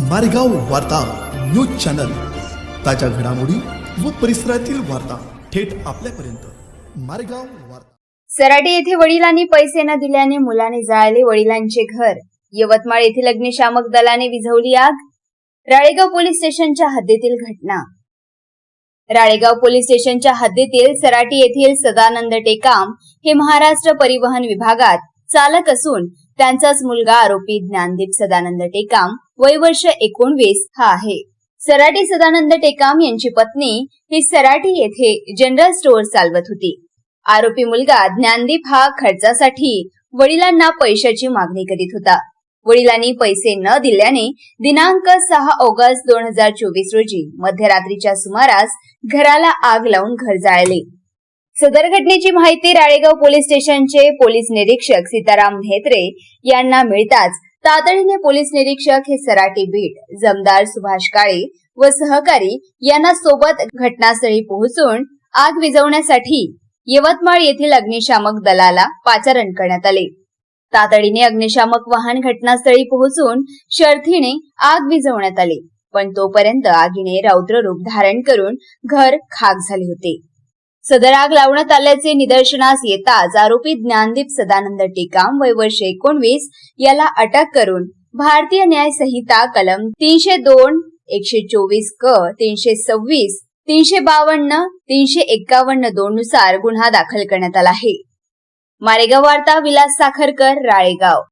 मारेगाव वार्ता news channel. ताज्या घडामोडी व परिसरातील वार्ता थेट आपल्यापर्यंत. मारेगाव वार्ता. सराटे येथे वडिलांनी पैसे न दिल्याने मुलाने जाळले वडिलांचे घर. यवतमाळ येथील अग्निशामक दलाने विझवली आग. राळेगाव पोलीस स्टेशनच्या हद्दीतील घटना. राळेगाव पोलीस स्टेशनच्या हद्दीतील सराटी येथील सदानंद टेकाम हे महाराष्ट्र परिवहन विभागात चालक असून त्यांचाच मुलगा आरोपी ज्ञानदीप सदानंद टेकाम वय वर्ष एकोणवीस हा आहे. सराटी सदानंद टेकाम यांची पत्नी ही सराटी येथे जनरल स्टोअर चालवत होती. आरोपी मुलगा ज्ञानदीप हा खर्चासाठी वडिलांना पैशाची मागणी करीत होता. वडिलांनी पैसे न दिल्याने दिनांक सहा ऑगस्ट दोन हजार चोवीस रोजी मध्यरात्रीच्या सुमारास घराला आग लावून घर जाळले. सदर घटनेची माहिती राळेगाव पोलीस स्टेशनचे पोलीस निरीक्षक सीताराम म्हेत्रे यांना मिळताच तातडीने पोलीस निरीक्षक हे सराटी बीट जमदार सुभाष काळे व सहकारी यांना सोबत घटनास्थळी पोहोचून आग विझवण्यासाठी यवतमाळ येथील अग्निशामक दलाला पाचारण करण्यात आले. तातडीने अग्निशामक वाहन घटनास्थळी पोहोचून शर्थीने आग विझवण्यात आली पण तोपर्यंत आगीने रौद्र रूप धारण करून घर खाक झाले होते. सदर आग लावण्यात आल्याचे निदर्शनास येताच आरोपी ज्ञानदीप सदानंद टेकाम वय वर्ष एकोणवीस याला अटक करून भारतीय न्याय संहिता कलम तीनशे दोन एकशे चोवीस क तीनशे सव्वीस तीनशे बावन्न तीनशे एक्कावन्न दोन नुसार गुन्हा दाखल करण्यात आला आहे. मारेगाव वार्ता विलास साखरकर राळेगाव.